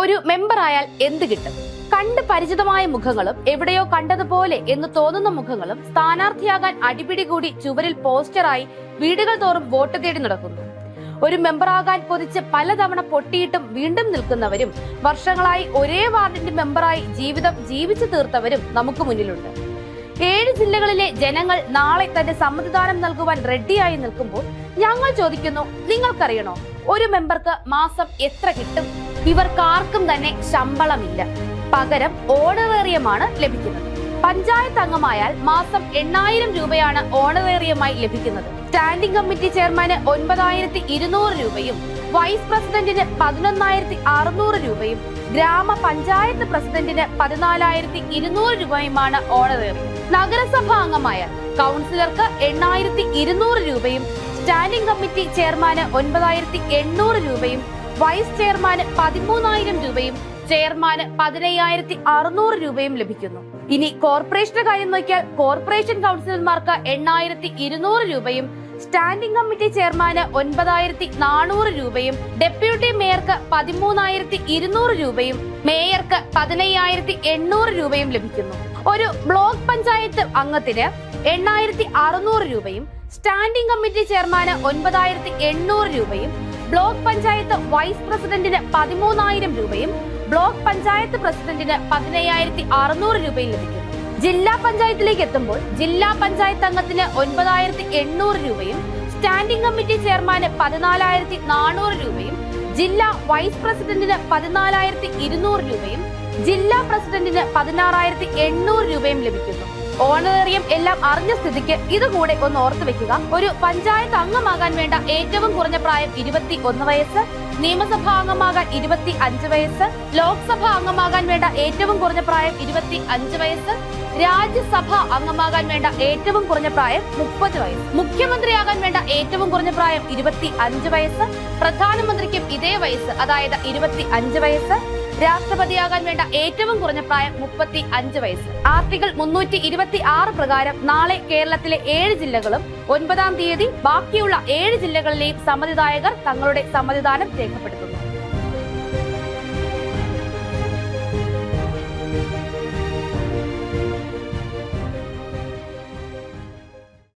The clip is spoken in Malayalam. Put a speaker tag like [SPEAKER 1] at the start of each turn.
[SPEAKER 1] ഒരു മെമ്പർ ആയാൽ എന്ത് കിട്ടും? കണ്ട് പരിചിതമായ മുഖങ്ങളും എവിടെയോ കണ്ടതുപോലെ എന്ന് തോന്നുന്ന മുഖങ്ങളും സ്ഥാനാർത്ഥിയാകാൻ അടിപിടി കൂടി ചുവരിൽ പോസ്റ്ററായി വീടുകൾ തോറും വോട്ട് തേടി നടക്കുന്നു. ഒരു മെമ്പറാകാൻ കൊതിച്ച് പലതവണ പൊട്ടിയിട്ടും വീണ്ടും നിൽക്കുന്നവരും വർഷങ്ങളായി ഒരേ വാർഡിന്റെ മെമ്പറായി ജീവിതം ജീവിച്ചു തീർത്തവരും നമുക്ക് മുന്നിലുണ്ട്. ഏഴ് ജില്ലകളിലെ ജനങ്ങൾ നാളെ തന്റെ സമ്മതിദാനം നൽകുവാൻ റെഡിയായി നിൽക്കുമ്പോൾ ഞങ്ങൾ ചോദിക്കുന്നു നിങ്ങൾക്കറിയണോ? ഒരു മെമ്പർക്ക് മാസം എത്ര കിട്ടും? ഇവർക്കാർക്കും തന്നെ ശമ്പളമില്ല. പകരം ഓണറേറിയമാണ് ലഭിക്കുന്നത്. പഞ്ചായത്ത് അംഗമായാൽ മാസം എണ്ണായിരം രൂപയാണ് ഓണറേറിയമായി ലഭിക്കുന്നത്. സ്റ്റാൻഡിംഗ് കമ്മിറ്റി ചെയർമാന് ഒൻപതായിരത്തി ഇരുന്നൂറ് രൂപയും വൈസ് പ്രസിഡന്റിന് പതിനൊന്നായിരത്തി അറുന്നൂറ് രൂപയും ഗ്രാമപഞ്ചായത്ത് പ്രസിഡന്റിന് പതിനാലായിരത്തി ഇരുന്നൂറ് രൂപയുമാണ് ഓണറേറിയം. നഗരസഭാ അംഗമായാൽ കൗൺസിലർക്ക് എണ്ണായിരത്തി ഇരുന്നൂറ് രൂപയും സ്റ്റാൻഡിംഗ് കമ്മിറ്റി ചെയർമാന് ഒൻപതായിരത്തി എണ്ണൂറ് രൂപയും വൈസ് ചെയർമാന് പതിമൂന്നായിരം രൂപയും ചെയർമാന് പതിനയ്യായിരത്തി അറുന്നൂറ് രൂപയും ലഭിക്കുന്നു. ഇനി കോർപ്പറേഷന്റെ കാര്യം നോക്കിയാൽ കോർപ്പറേഷൻ കൗൺസിലർമാർക്ക് എണ്ണായിരത്തി ഇരുന്നൂറ് രൂപയും സ്റ്റാൻഡിംഗ് കമ്മിറ്റി ചെയർമാന് ഒൻപതായിരത്തി നാനൂറ് രൂപയും ഡെപ്യൂട്ടി മേയർക്ക് പതിമൂന്നായിരത്തി ഇരുന്നൂറ് രൂപയും മേയർക്ക് പതിനയ്യായിരത്തി എണ്ണൂറ് രൂപയും ലഭിക്കുന്നു. ഒരു ബ്ലോക്ക് പഞ്ചായത്ത് അംഗത്തിന് എണ്ണായിരത്തി അറുന്നൂറ് രൂപയും സ്റ്റാൻഡിംഗ് കമ്മിറ്റി ചെയർമാന് ഒൻപതായിരത്തി എണ്ണൂറ് രൂപയും ബ്ലോക്ക് പഞ്ചായത്ത് വൈസ് പ്രസിഡന്റിന് പതിമൂന്നായിരം രൂപയും ബ്ലോക്ക് പഞ്ചായത്ത് പ്രസിഡന്റിന് പതിനയ്യായിരത്തി അറുന്നൂറ് രൂപയും ലഭിക്കും. ജില്ലാ പഞ്ചായത്തിലേക്ക് എത്തുമ്പോൾ ജില്ലാ പഞ്ചായത്ത് അംഗത്തിന് ഒൻപതായിരത്തി എണ്ണൂറ് രൂപയും സ്റ്റാൻഡിംഗ് കമ്മിറ്റി ചെയർമാന് പതിനാലായിരത്തി നാനൂറ് രൂപയും ജില്ലാ വൈസ് പ്രസിഡന്റിന് പതിനാലായിരത്തി ഇരുന്നൂറ് രൂപയും ജില്ലാ പ്രസിഡന്റിന് പതിനാറായിരത്തി എണ്ണൂറ് രൂപയും ലഭിക്കുന്നു. ഓണറേറിയം എല്ലാം അറിഞ്ഞ സ്ഥിതിക്ക് ഇതുകൂടെ ഒന്ന് ഓർത്തു വെക്കുക. ഒരു പഞ്ചായത്ത് അംഗമാകാൻ വേണ്ട ഏറ്റവും കുറഞ്ഞ പ്രായം ഇരുപത്തി ഒന്ന് വയസ്സ് നിയമസഭാ അംഗമാകാൻ ഇരുപത്തി അഞ്ച് വയസ്സ് ലോക്സഭാ അംഗമാകാൻ വേണ്ട ഏറ്റവും കുറഞ്ഞ പ്രായം ഇരുപത്തി അഞ്ച് വയസ്സ് രാജ്യസഭ അംഗമാകാൻ വേണ്ട ഏറ്റവും കുറഞ്ഞ പ്രായം മുപ്പത് വയസ്സ്. മുഖ്യമന്ത്രിയാകാൻ വേണ്ട ഏറ്റവും കുറഞ്ഞ പ്രായം ഇരുപത്തി അഞ്ച് വയസ്സ് പ്രധാനമന്ത്രിക്കും ഇതേ വയസ്സ് അതായത് ഇരുപത്തി അഞ്ച് വയസ്സ് രാഷ്ട്രപതിയാകാൻ വേണ്ട ഏറ്റവും കുറഞ്ഞ പ്രായം മുപ്പത്തി അഞ്ച് വയസ്സ്. ആർട്ടിക്കിൾ മുന്നൂറ്റി ഇരുപത്തി ആറ് പ്രകാരം നാളെ കേരളത്തിലെ ഏഴ് ജില്ലകളും ഒൻപതാം തീയതി ബാക്കിയുള്ള ഏഴ് ജില്ലകളിലെയും സമ്മതിദായകർ തങ്ങളുടെ സമ്മതിദാനം രേഖപ്പെടുത്തുന്നു.